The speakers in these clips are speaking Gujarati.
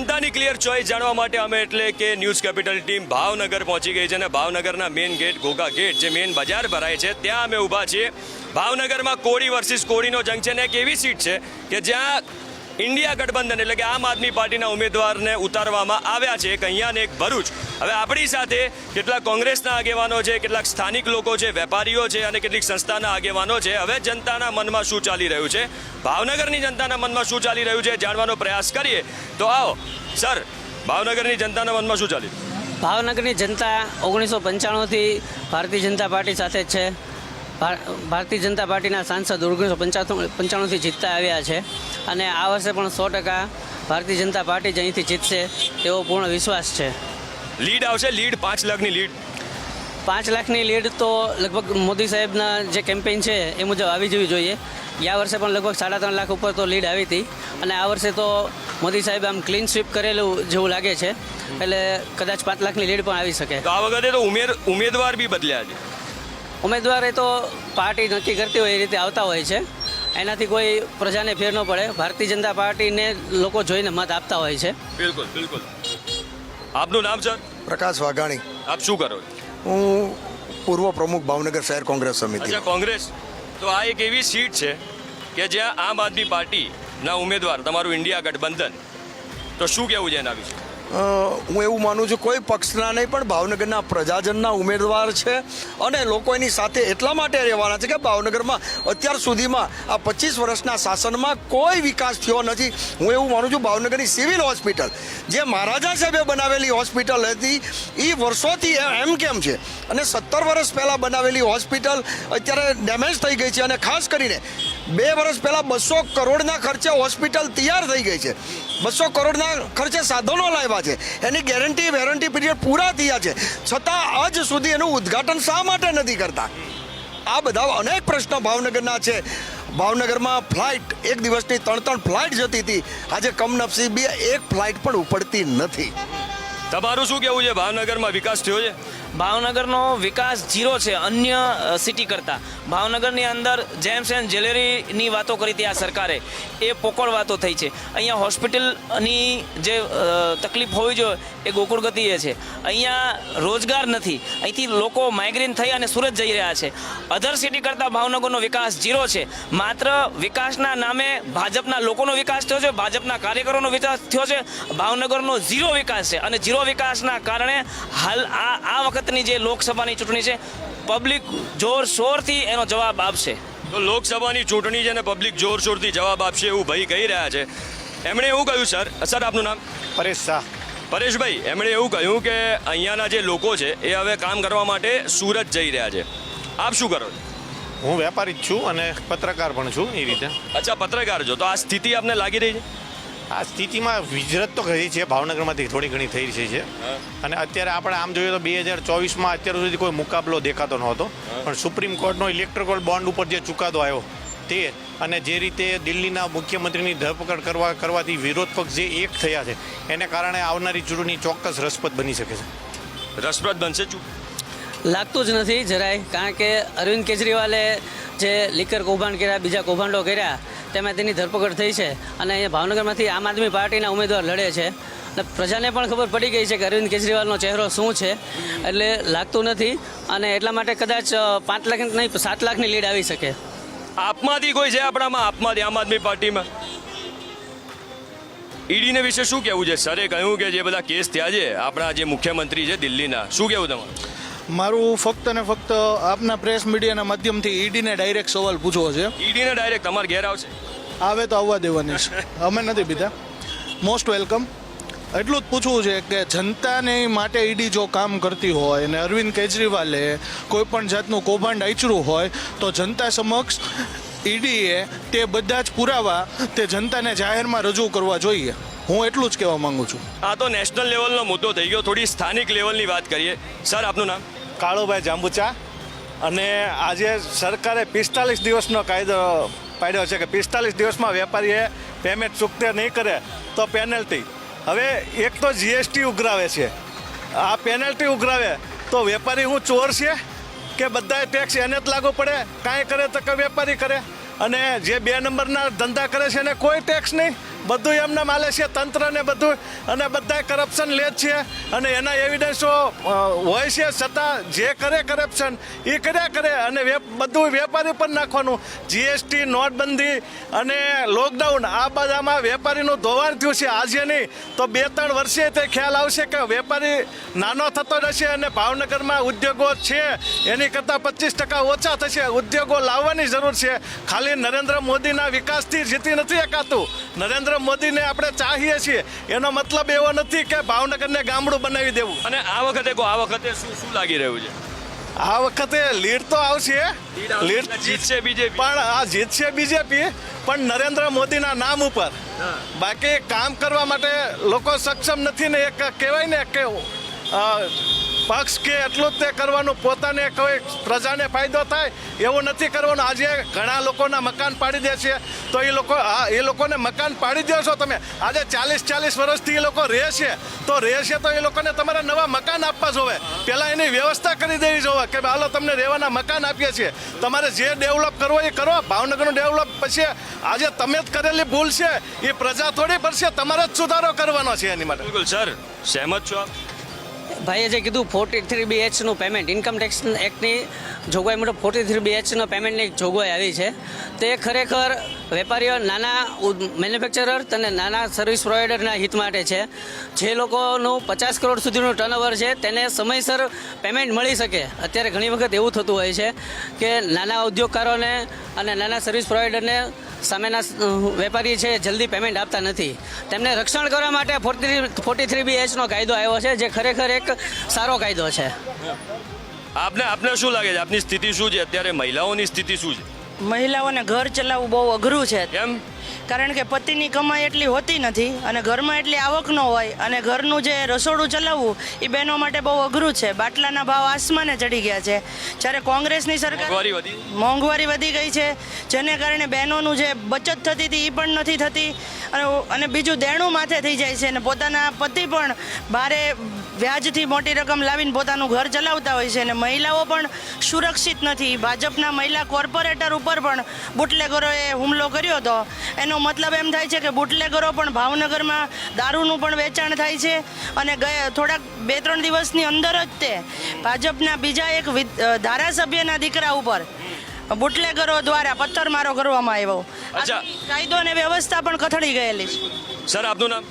જનતાની ક્લિયર ચોઈસ જાણવા માટે અમે એટલે કે ન્યૂઝ કેપિટલ ટીમ ભાવનગર પહોંચી ગઈ છે અને ભાવનગરના મેઇન ગેટ ઘોઘા ગેટ જે મેઇન બજાર ભરાય છે, ત્યાં અમે ઊભા છીએ. ભાવનગરમાં કોળી વર્સિસ કોળીનો જંગ છે ને એક એવી સીટ છે કે જ્યાં ઇન્ડિયા ગઠબંધન એટલે કે આમ આદમી પાર્ટીના ઉમેદવારને ઉતારવામાં આવ્યા છે, એક અહીંયા ને એક ભરૂચ. હવે આપણી સાથે કેટલાક કોંગ્રેસના આગેવાનો છે, કેટલાક સ્થાનિક લોકો છે, વેપારીઓ છે અને કેટલીક સંસ્થાના આગેવાનો છે. હવે જનતાના મનમાં શું ચાલી રહ્યું છે? ભાવનગરની જનતાના મનમાં શું ચાલી રહ્યું છે? જાણવાનો પ્રયાસ કરીએ. તો આવો, સર, ભાવનગરની જનતાના મનમાં શું ચાલી? ભાવનગરની જનતા ઓગણીસો પંચાણુંથી ભારતીય જનતા પાર્ટી સાથે છે. ભારતીય જનતા પાર્ટીના સાંસદ ઓગણીસો પંચાણુંથી જીતતા આવ્યા છે. અને આ વર્ષે પણ સો ટકા ભારતીય જનતા પાર્ટી જ અહીંથી જીતશે તેવો પૂર્ણ વિશ્વાસ છે. લીડ આવશે લીડ પાંચ લાખની લીડ પાંચ લાખની લીડ તો લગભગ મોદી સાહેબના જે કેમ્પેઇન છે એ મુજબ આવી જવી જોઈએ. ગયા વર્ષે પણ લગભગ સાડા ત્રણ લાખ ઉપર તો લીડ આવી હતી. અને આ વર્ષે તો મોદી સાહેબ આમ ક્લીન સ્વીપ કરેલું જેવું લાગે છે. એટલે કદાચ પાંચ લાખની લીડ પણ આવી શકે. તો આ વખતે તો ઉમેર ઉમેદવાર બી બદલ્યા છે. ઉમેદવાર એ તો પાર્ટી નક્કી કરતી હોય એ રીતે આવતા હોય છે. એનાથી કોઈ પ્રજાને ફેર ન પડે. ભારતીય જનતા પાર્ટીને લોકો જોઈને મત આપતા હોય છે. બિલકુલ બિલકુલ. આપનું નામ સર? પ્રકાશ વાઘાણી. આપ શું કરો હું પૂર્વ પ્રમુખ ભાવનગર શહેર કોંગ્રેસ સમિતિ કોંગ્રેસ. તો આ એક એવી સીટ છે કે જ્યાં આમ આદમી પાર્ટીના ઉમેદવાર તમારું ઇન્ડિયા ગઠબંધન. તો શું કહેવું છે એના વિશે? હું એવું માનું છું કોઈ પક્ષના નહીં, પણ ભાવનગરના પ્રજાજનના ઉમેદવાર છે અને લોકો એની સાથે એટલા માટે રહેવાના છે કે ભાવનગરમાં અત્યાર સુધીમાં આ પચીસ વર્ષના શાસનમાં કોઈ વિકાસ થયો નથી. હું એવું માનું છું ભાવનગરની સિવિલ હોસ્પિટલ, જે મહારાજા સાહેબે બનાવેલી હોસ્પિટલ હતી એ વર્ષોથી એમ કેમ છે? અને સત્તર વર્ષ પહેલાં બનાવેલી હોસ્પિટલ અત્યારે ડેમેજ થઈ ગઈ છે અને ખાસ કરીને બે વર્ષ પહેલાં બસો કરોડના ખર્ચે હોસ્પિટલ તૈયાર થઈ ગઈ છે. બસો કરોડના ખર્ચે સાધનો લાવ્યા છે. એની ગેરંટી, વેરંટી પીરિયડ પૂરા થયા છે. છતાં આજ સુધી એનું ઉદ્ઘાટન શા માટે નથી કરતા? આ બધા અનેક પ્રશ્નો ભાવનગરના છે. ભાવનગરમાં ફ્લાઇટ, એક દિવસની ત્રણ ત્રણ ફ્લાઇટ જતી હતી. આજે કમનસીબી એક ફ્લાઇટ પણ ઉપડતી નથી. તમારું શું કહેવું છે? ભાવનગરમાં વિકાસ થયો છે? ભાવનગરનો વિકાસ જીરો છે અન્ય સિટી કરતાં. ભાવનગરની અંદર જેમ્સ એન્ડ જ્વેલરીની વાતો કરી હતી આ સરકારે. એ પોકળ વાતો થઈ છે. અહીંયા હોસ્પિટલની જે તકલીફ હોવી જોઈએ એ ગોકુળ ગતિએ છે. અહીંયા રોજગાર નથી. અહીંથી લોકો માઇગ્રેન થઈ અને સુરત જઈ રહ્યા છે. અધર સિટી કરતાં ભાવનગરનો વિકાસ ઝીરો છે. માત્ર વિકાસના નામે ભાજપના લોકોનો વિકાસ થયો છે, ભાજપના કાર્યકરોનો વિકાસ થયો છે. ભાવનગરનો ઝીરો વિકાસ છે અને ઝીરો વિકાસના કારણે હાલ આ આ વખતની જે લોકસભાની ચૂંટણી છે પબ્લિક જોર શોરથી એનો જવાબ આપશે. તો લોકસભાની ચૂંટણી છે ને પબ્લિક જોરશોરથી જવાબ આપશે એવું ભાઈ કહી રહ્યા છે. એમણે એવું કહ્યું સર સર આપનું નામ? પરેશ શાહ. પરેશભાઈ એમણે એવું કહ્યું કે અહીંયાના જે લોકો છે એ હવે કામ કરવા માટે સુરત જઈ રહ્યા છે. આપ શું કરો હું વેપારી જ છું અને પત્રકાર પણ છું એ રીતે. અચ્છા પત્રકાર છો. તો આ સ્થિતિ આપને લાગી રહી છે? આ સ્થિતિમાં વિજરત તો કરી છે ભાવનગરમાંથી થોડી ઘણી થઈ રહી છે અને અત્યારે આપણે આમ જોઈએ તો બે હજાર ચોવીસમાં અત્યાર સુધી કોઈ મુકાબલો દેખાતો નહોતો. પણ સુપ્રીમ કોર્ટનો ઇલેક્ટ્રિકલ બોન્ડ ઉપર જે ચુકાદો આવ્યો તે અને જે રીતે દિલ્હીના મુખ્યમંત્રીની ધરપકડ કરવા કરવાથી વિરોધ પક્ષ જે એક થયા છે એને કારણે આવનારી ચૂંટણી ચોક્કસ રસપ્રદ બની શકે છે. રસપ્રદ બનશે ચૂ લાગતું જ નથી જરાય કારણ કે અરવિંદ કેજરીવાલે જે લીકર કૌભાંડ કર્યા બીજા કૌભાંડો કર્યા તેમાં તેની ધરપકડ થઈ છે અને અહીંયા ભાવનગરમાંથી આમ આદમી પાર્ટીના ઉમેદવાર લડે છે. અને પ્રજાને પણ ખબર પડી ગઈ છે કે અરવિંદ કેજરીવાલનો ચહેરો શું છે, એટલે લાગતું નથી અને એટલા માટે કદાચ પાંચ લાખ નહીં, સાત લાખની લીડ આવી શકે. આપમાંથી કોઈ છે આપણામાં? આપમાંથી આમ આદમી પાર્ટીમાં? ઈડીને વિશે શું કહેવું છે? સરે કહ્યું કે જે બધા કેસ થયા છે, આપણા જે મુખ્યમંત્રી છે દિલ્હીના, શું કહેવું તમારું? મારું ફક્ત ને ફક્ત આપના પ્રેસ મીડિયાના માધ્યમથી ઈડીને ડાયરેક્ટ સવાલ પૂછવો છે. ઈડીને ડાયરેક્ટ તમારે ઘેર આવશે. આવે તો આવવા દેવાની છે. અમે નથી પીધા મોસ્ટ વેલકમ એટલું જ પૂછવું છે કે જનતાને માટે ઈડી જો કામ કરતી હોય અને અરવિંદ કેજરીવાલે કોઈ પણ જાતનું કૌભાંડ આચર્યું હોય તો જનતા સમક્ષ ઈડીએ તે બધા જ પુરાવા તે જનતાને જાહેરમાં રજૂ કરવા જોઈએ. હું એટલું જ કહેવા માંગુ છું. આ તો નેશનલ લેવલનો મુદ્દો થઈ ગયો. થોડી સ્થાનિક લેવલની વાત કરીએ. સર આપનું નામ? કાળુભાઈ જાંબુચા અને આજે સરકારે પિસ્તાલીસ દિવસનો કાયદો પાડ્યો છે કે પિસ્તાલીસ દિવસમાં વેપારીએ પેમેન્ટ ચૂકતે નહીં કરે તો પેનલ્ટી હવે એક તો જીએસટી ઉઘરાવે છે. આ પેનલ્ટી ઉઘરાવે તો વેપારી હું ચોર છે કે બધાય ટેક્સ એને જ લાગુ પડે? કાંઈ કરે તો કે વેપારી કરે? અને જે બે નંબરના ધંધા કરે છે એને કોઈ ટેક્સ નહીં? બધું એમને માલે છે, તંત્રને બધું, અને બધા કરપ્શન લે છે. અને એના એવિડન્સો હોય છે, છતાં જે કરે કરપ્શન એ કર્યા કરે. અને બધું વેપારી પર નાખવાનું. જીએસટી નોટબંધી અને લોકડાઉન આ બધામાં વેપારીનું ધોવાણ થયું છે. આજે નહીં, તો બે ત્રણ વર્ષે તે ખ્યાલ આવશે કે વેપારી નાનો થતો રહેશે અને ભાવનગરમાં ઉદ્યોગો છે. એની કરતાં પચીસ ટકા ઓછા થશે. ઉદ્યોગો લાવવાની જરૂર છે. ખાલી નરેન્દ્ર મોદીના વિકાસથી જીતી નથી એકાતું નરેન્દ્ર મોદીને આપણે ચાહીએ છીએ. એનો મતલબ એવો નથી કે ભાવનગરને ગામડું બનાવી દેવું. અને આ વખતે કો આ વખતે શું શું લાગી રહ્યું છે? આ વખતે લીડ તો આવશે. લીડ જીતશે બીજેપી. પણ આ જીતશે બીજેપી પણ નરેન્દ્ર મોદીના નામ ઉપર. બાકી કામ કરવા માટે લોકો સક્ષમ નથી ને એક કહેવાય ને કે પક્ષ કે એટલું જ તે કરવાનું. પોતાને કોઈ પ્રજાને ફાયદો થાય એવું નથી કરવાનું. આજે ઘણા લોકોના મકાન પાડી દે છે. તો એ લોકો, હા, એ લોકોને મકાન પાડી દો છો તમે. આજે ચાલીસ ચાલીસ વર્ષથી એ લોકો રહે છે. તો રહે છે તો એ લોકોને તમારે નવા મકાન આપવા જોવે. પહેલાં એની વ્યવસ્થા કરી દેવી જોવે કે હાલો તમને રહેવાના મકાન આપીએ છીએ. તમારે જે ડેવલપ કરવો એ કરો. ભાવનગરનું ડેવલપ પછી આજે તમે જ કરેલી ભૂલ છે. એ પ્રજા થોડી ભરશે. તમારે જ સુધારો કરવાનો છે એની માટે. બિલકુલ, સર. સહેમત છો આપ? ભાઈએ જે કીધું ફોર્ટી થ્રી બી એચનું પેમેન્ટ ઇન્કમ ટેક્સ એક્ટની જોગવાઈ મુજબ ફોર્ટી થ્રી બી એચનો પેમેન્ટની જોગવાઈ આવી છે. તે ખરેખર વેપારીઓ નાના મેન્યુફેક્ચરર અને નાના સર્વિસ પ્રોવાઈડરના હિત માટે છે. જે લોકોનું પચાસ કરોડ સુધીનું ટર્નઓવર છે, તેને સમયસર પેમેન્ટ મળી શકે. અત્યારે ઘણી વખત એવું થતું હોય છે કે નાના ઉદ્યોગકારોને અને નાના સર્વિસ પ્રોવાઈડરને સામેના વેપારી છે, જલ્દી પેમેન્ટ આપતા નથી. તેમને રક્ષણ કરવા માટે ફોર્ટી ફોર્ટી થ્રી બી એચનો કાયદો આવ્યો છે, જે ખરેખર એક સારો કાયદો છે. આપને આપને શું લાગે છે? આપની સ્થિતિ શું છે? અત્યારે મહિલાઓની સ્થિતિ શું છે? મહિલાઓને ઘર ચલાવવું બહુ અઘરું છે. કેમ કારણ કે પતિની કમાઈ એટલી હોતી નથી અને ઘરમાં એટલી આવક ન હોય અને ઘરનું જે રસોડું ચલાવવું એ બહેનો માટે બહુ અઘરું છે. બાટલાના ભાવ આસમાને ચડી ગયા છે. જ્યારે કોંગ્રેસની સરકાર મોંઘવારી વધી. ગઈ છે જેને કારણે બહેનોનું જે બચત થતી હતી એ પણ નથી થતી. અને અને બીજું દેણું માથે થઈ જાય છે. અને પોતાના પતિ પણ ભારે વ્યાજથી મોટી રકમ લાવીને પોતાનું ઘર ચલાવતા હોય છે અને મહિલાઓ પણ સુરક્ષિત નથી. ભાજપના મહિલા કોર્પોરેટર ઉપર પણ બુટલેગરોએ હુમલો કર્યો હતો. એનો મતલબ એમ થાય છે કે બુટલેગરો પણ ભાવનગરમાં દારૂનું પણ વેચાણ થાય છે અને ગયા થોડાક બે ત્રણ દિવસની અંદર જ તે ભાજપના બીજા એક ધારાસભ્યના દીકરા ઉપર બુટલેગરો દ્વારા પથ્થરમારો કરવામાં આવ્યો. કાયદો અને વ્યવસ્થા પણ કથળી ગયેલી છે. સર આપનું નામ?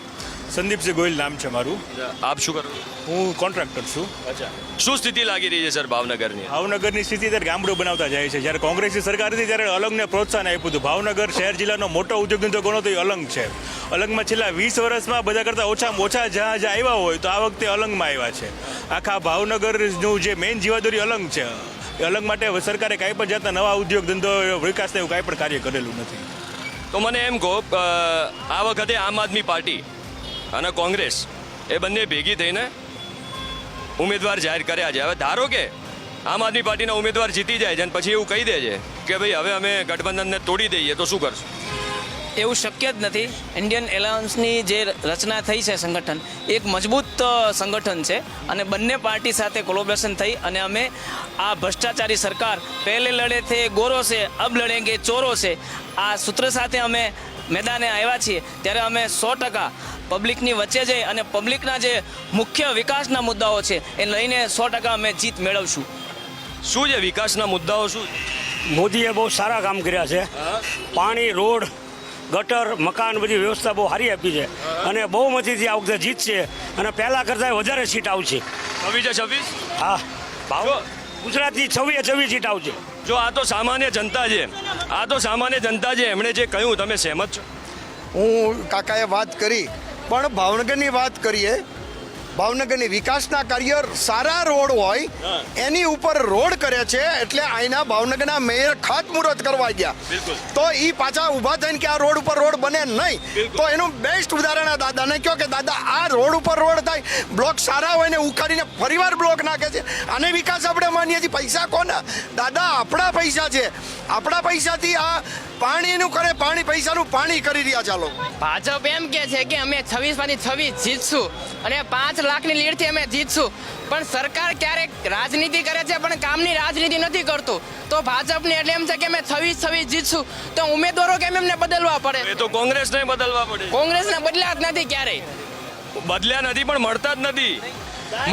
સંદીપસિંહ ગોયલ નામ છે મારું. આપ શું કરો? હું કોન્ટ્રાક્ટર છું. અચ્છા. શું સ્થિતિ લાગી રહી છે સર ભાવનગરની? ભાવનગરની સ્થિતિ ત્યારે ગામડું બનાવતા જાય છે. જ્યારે કોંગ્રેસની સરકાર હતી ત્યારે અલંગને પ્રોત્સાહન આપ્યું હતું. ભાવનગર શહેર જિલ્લાનો મોટો ઉદ્યોગ ધંધો ગણો તો અલંગ છે. અલંગમાં છેલ્લા વીસ વર્ષમાં બધા કરતાં ઓછામાં ઓછા જ્યાં આવ્યા હોય તો આ વખતે અલંગમાં આવ્યા છે. આખા ભાવનગરનું જે મેઇન જીવાદોરી અલંગ છે. એ અલંગ માટે સરકારે કાંઈ પણ જાતના નવા ઉદ્યોગ ધંધો વિકાસને એવું કાંઈ પણ કાર્ય કરેલું નથી. તો મને એમ કહો આ વખતે આમ આદમી પાર્ટી અને કોંગ્રેસ એ બંને ભેગી થઈને ઉમેદવાર જાહેર કર્યા છે. હવે ધારો કે આમ આદમી પાર્ટીના ઉમેદવાર જીતી જાય છે અને પછી એવું કહી દે છે કે ભાઈ હવે અમે ગઠબંધનને તોડી દઈએ તો શું કરશું? એવું શક્ય જ નથી. ઇન્ડિયન એલાયન્સની જે રચના થઈ છે સંગઠન એ એક મજબૂત સંગઠન છે અને બંને પાર્ટી સાથે કોલોબરેશન થઈ અને અમે આ ભ્રષ્ટાચારી સરકાર પહેલે લડે થે ગોરો છે અબ લડેંગે ચોરો છે. આ સૂત્ર સાથે અમે મેદાને આવ્યા છીએ. ત્યારે અમે સો ટકા પબ્લિકની વચ્ચે જઈ અને પબ્લિકના જે મુખ્ય વિકાસના મુદ્દાઓ છે એ લઈને સો ટકા અમે જીત મેળવશું. શું છે વિકાસના મુદ્દાઓ શું? મોદીએ બહુ સારા કામ કર્યા છે. પાણી રોડ ગટર મકાન બધી વ્યવસ્થા બહુ સારી આપી છે. અને બહુ મતીથી આ વખતે જીતશે અને પહેલા કરતાં વધારે સીટ આવશે છવ્વીસે છવ્વીસ? હા. ભાવ? ગુજરાતની છવ્વીસે છવ્વીસ સીટ આવશે જો આ તો સામાન્ય જનતા છે. આ તો સામાન્ય જનતા છે. એમણે જે કહ્યું તમે સહેમત છો? હું કાકાએ વાત કરી પણ ભાવનગરની વાત કરીએ ભાવનગરની વિકાસના કાર્ય સારા રોડ હોય એની ઉપર રોડ કરે છે એટલે અહીંના ભાવનગરના મેયર ખાતમુહૂર્ત કરવા ગયા. તો એ પાછા ઊભા થઈને કે આ રોડ ઉપર રોડ બને નહીં. તો એનું બેસ્ટ ઉદાહરણ આ દાદાને કહો કે દાદા આ રોડ ઉપર રોડ થાય બ્લોક સારા હોય ને ઉખાડીને ફરીવાર બ્લોક નાખે છે. આને વિકાસ આપણે માનીએ છીએ. પૈસા કોના? દાદા આપણા પૈસા છે. આપણા પૈસાથી આ પાણીનું કરે પાણી પૈસાનું પાણી કરી રહ્યા છે આ ભાજપ એમ કે છે કે અમે છવ્વીસમાંથી છવ્વીસ જીતશું અને પાંચ લાખની લીડથી અમે જીતશું. પણ સરકાર ક્યારેક રાજનીતિ કરે છે પણ કામની રાજનીતિ નથી કરતું. તો ભાજપને એટલે એમ છે કે અમે છવ્વીસ છવ્વીસ જીતશું. તો ઉમેદવારો કેમ એમને બદલવા પડે? એ તો કોંગ્રેસને બદલવા પડે. કોંગ્રેસને બદલ્યા જ નથી ક્યારેય. બદલ્યા નથી પણ મળતા જ નથી.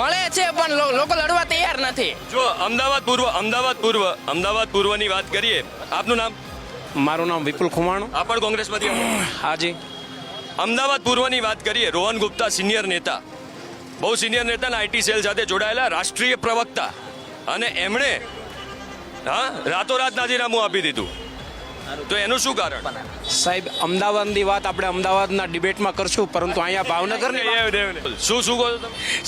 મળે છે પણ લોકો લડવા તૈયાર નથી. જો અમદાવાદ પૂર્વ અમદાવાદ પૂર્વ અમદાવાદ પૂર્વની વાત કરીએ. આપનું નામ? મારું નામ વિપુલ ખુમાણું. આ પણ કોંગ્રેસમાંથી હાજી અમદાવાદ પૂર્વની વાત કરીએ રોહન ગુપ્તા સિનિયર નેતા. બહુ સિનિયર નેતાના આઈટી સેલ સાથે જોડાયેલા રાષ્ટ્રીય પ્રવક્તા. અને એમણે, હા, રાતોરાત નાજીનામું આપી દીધું. તો એનું શું કારણ? સાહેબ અમદાવાદની વાત આપણે અમદાવાદના ડિબેટમાં કરશું પરંતુ અહીંયા ભાવનગરની શું શું કહો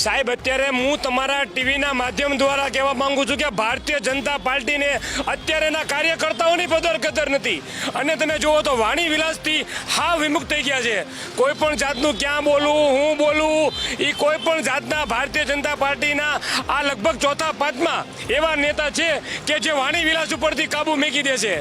સાહેબ અત્યારે હું તમારા ટીવીના માધ્યમ દ્વારા કહેવા માંગુ છું કે ભારતીય જનતા પાર્ટીને અત્યારેના કાર્યકર્તાઓની કદર કદર નથી. અને તમે જુઓ તો વાણી વિલાસથી હા વિમુક્ત થઈ ગયા છે. કોઈ પણ જાતનું ક્યાં બોલવું હું બોલવું એ કોઈ પણ જાતના ભારતીય જનતા પાર્ટીના આ લગભગ ચોથા પાંચમાં એવા નેતા છે કે જે વાણી વિલાસ ઉપરથી કાબુ મેકી દે છે.